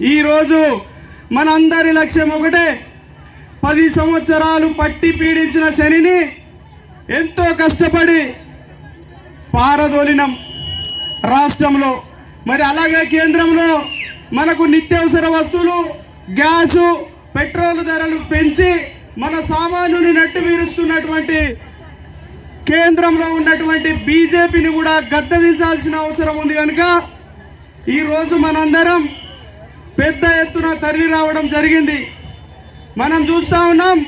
ఈరోజు మనందరి లక్ష్యం ఒకటే పది సంవత్సరాలు పట్టి పీడించిన శనిని ఎంతో కష్టపడి పారదోలినం రాష్ట్రంలో. మరి అలాగే కేంద్రంలో మనకు నిత్యావసర వస్తువులు గ్యాసు పెట్రోల్ ధరలు పెంచి మన సామాన్యుని నట్టు వీరుస్తున్నటువంటి కేంద్రంలో ఉన్నటువంటి బీజేపీని కూడా గద్దదించాల్సిన అవసరం ఉంది కనుక ఈరోజు మనందరం పెద్ద ఎత్తున తరలి రావడం జరిగింది. మనం చూస్తా ఉన్నాం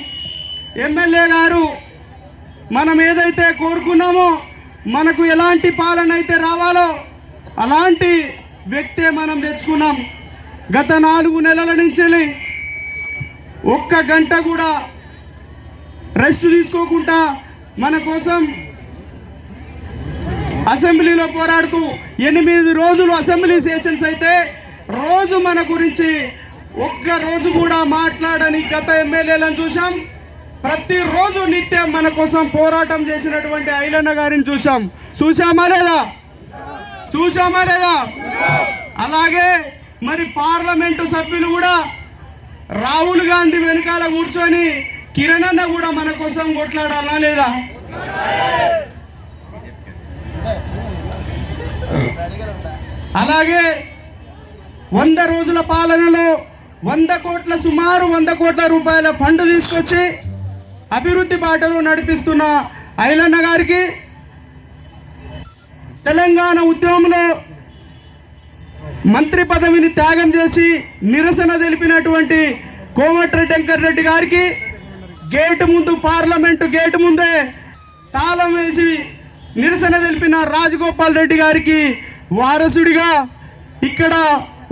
ఎమ్మెల్యే గారు మనం ఏదైతే కోరుకున్నామో మనకు ఎలాంటి పాలన అయితే రావాలో అలాంటి వ్యక్తే మనం తెచ్చుకున్నాం. గత నాలుగు నెలల నుంచి ఒక్క గంట కూడా రెస్ట్ తీసుకోకుండా మన కోసం అసెంబ్లీలో పోరాడుతూ ఎనిమిది రోజులు అసెంబ్లీ సెషన్స్ అయితే రోజు మన గురించి ఒక్క రోజు కూడా మాట్లాడని గత ఎమ్మెల్యేలను చూసాం ప్రతిరోజు నిత్యం మన కోసం పోరాటం చేసినటువంటి ఐలన్న గారిని చూసాం చూసామా లేదా? చూసామా లేదా? అలాగే మరి పార్లమెంటు సభ్యులు కూడా రాహుల్ గాంధీ వెనకాల కూర్చొని కిరణన్న కూడా మన కోసం కొట్లాడాలా లేదా? అలాగే వంద రోజుల పాలనలో వంద కోట్ల సుమారు వంద కోట్ల రూపాయల ఫండ్ తీసుకొచ్చి అభివృద్ధి బాటలో నడిపిస్తున్న ఐలన్న గారికి తెలంగాణ ఉద్యమంలో మంత్రి పదవిని త్యాగం చేసి నిరసన తెలిపినటువంటి కోమటిరెడ్డి వెంకటరెడ్డి గారికి గేటు ముందు పార్లమెంటు గేటు ముందే తాళం వేసి నిరసన తెలిపిన రాజగోపాల్ రెడ్డి గారికి వారసుడిగా ఇక్కడ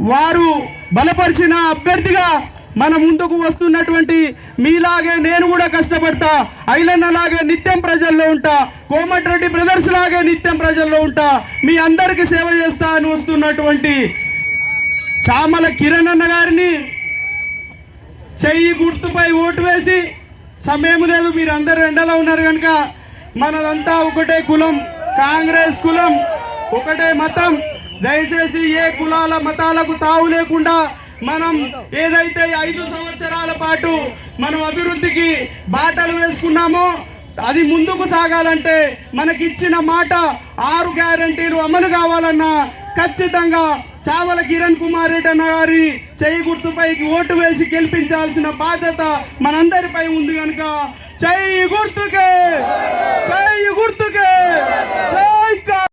వారు బలపరిచిన అభ్యర్థిగా మన ముందుకు వస్తున్నటువంటి మీలాగే నేను కూడా కష్టపడతా ఐలన్న లాగే నిత్యం ప్రజల్లో ఉంటా కోమటిరెడ్డి బ్రదర్స్ లాగే నిత్యం ప్రజల్లో ఉంటా మీ అందరికి సేవ చేస్తా అని వస్తున్నటువంటి చామల కిరణ్ అన్న గారిని చెయ్యి గుర్తుపై ఓటు వేసి సమయం లేదు మీరు అందరు ఎండలో ఉన్నారు కనుక మనదంతా ఒకటే కులం కాంగ్రెస్ కులం ఒకటే మతం. దయచేసి ఏ కులాల మతాలకు తావు లేకుండా మనం ఏదైతే ఐదు సంవత్సరాల పాటు మనం అభివృద్ధికి బాటలు వేసుకున్నామో అది ముందుకు సాగాలంటే మనకిచ్చిన మాట ఆరు గ్యారంటీలు అమలు కావాలన్నా ఖచ్చితంగా చావల కిరణ్ కుమార్ రెడ్డి అన్న గారి చేయి గుర్తుపైకి ఓటు వేసి గెలిపించాల్సిన బాధ్యత మనందరిపై ఉంది కనుక చేయి గుర్తుకే చేయి గుర్తు